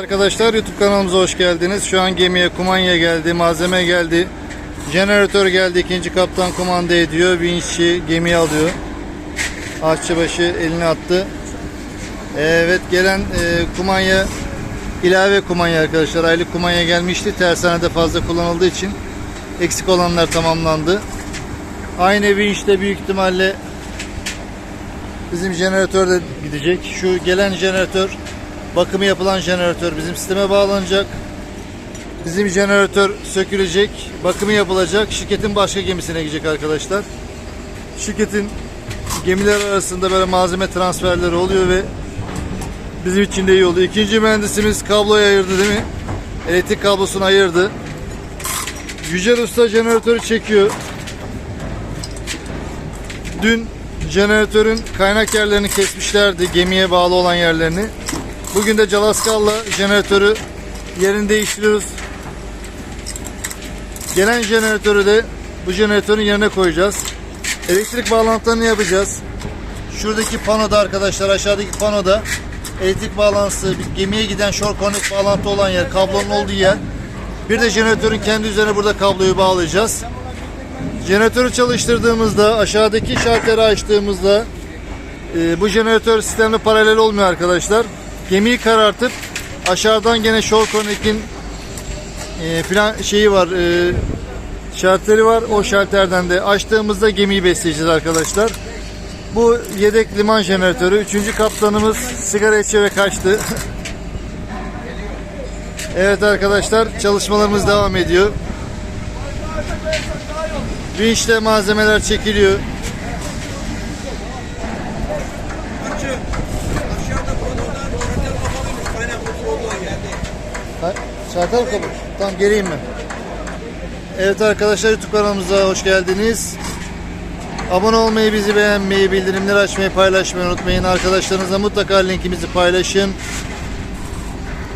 Arkadaşlar YouTube kanalımıza hoş geldiniz. Şu an gemiye kumanya geldi, malzeme geldi. Jeneratör geldi. ikinci kaptan kumanda ediyor. Vinççi gemiyi alıyor. Aşçıbaşı elini attı. Evet gelen e, kumanya ilave kumanya arkadaşlar. Aylık kumanya gelmişti. Tersanede fazla kullanıldığı için eksik olanlar tamamlandı. Aynı vinçle büyük ihtimalle bizim jeneratör de gidecek. Şu gelen jeneratör bakımı yapılan jeneratör bizim sisteme bağlanacak. Bizim jeneratör sökülecek, bakımı yapılacak. Şirketin başka gemisine gidecek arkadaşlar. Şirketin gemiler arasında böyle malzeme transferleri oluyor ve bizim için de iyi oldu. İkinci mühendisimiz kabloyu ayırdı değil mi? Elektrik kablosunu ayırdı. Yücel Usta jeneratörü çekiyor. Dün jeneratörün kaynak yerlerini kesmişlerdi. Gemiye bağlı olan yerlerini. Bugün de Calaskal'la jeneratörü yerini değiştiriyoruz. Gelen jeneratörü de bu jeneratörün yerine koyacağız. Elektrik bağlantılarını yapacağız. Şuradaki panoda arkadaşlar aşağıdaki panoda elektrik bağlantısı, gemiye giden short connect bağlantı olan yer, kablonun olduğu yer. Bir de jeneratörün kendi üzerine burada kabloyu bağlayacağız. Jeneratörü çalıştırdığımızda aşağıdaki şalteri açtığımızda e, bu jeneratör sistemle paralel olmuyor arkadaşlar. Gemiyi karartıp aşağıdan gene shore connect'in e, filan şeyi var e, şalteri var. O şalterden de açtığımızda gemiyi besleyeceğiz arkadaşlar. Bu yedek liman jeneratörü. Üçüncü kaptanımız sigara içe ve kaçtı. evet arkadaşlar çalışmalarımız devam ediyor. Vinçle malzemeler çekiliyor. Çağatay mı kapı? Tamam geleyim ben. Evet arkadaşlar YouTube kanalımıza hoş geldiniz. Abone olmayı, bizi beğenmeyi, bildirimleri açmayı, paylaşmayı unutmayın. Arkadaşlarınızla mutlaka linkimizi paylaşın.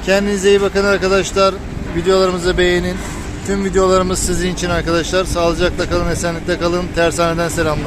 Kendinize iyi bakın arkadaşlar. Videolarımızı beğenin. Tüm videolarımız sizin için arkadaşlar. Sağlıcakla kalın, esenlikle kalın. Tersaneden selamlar.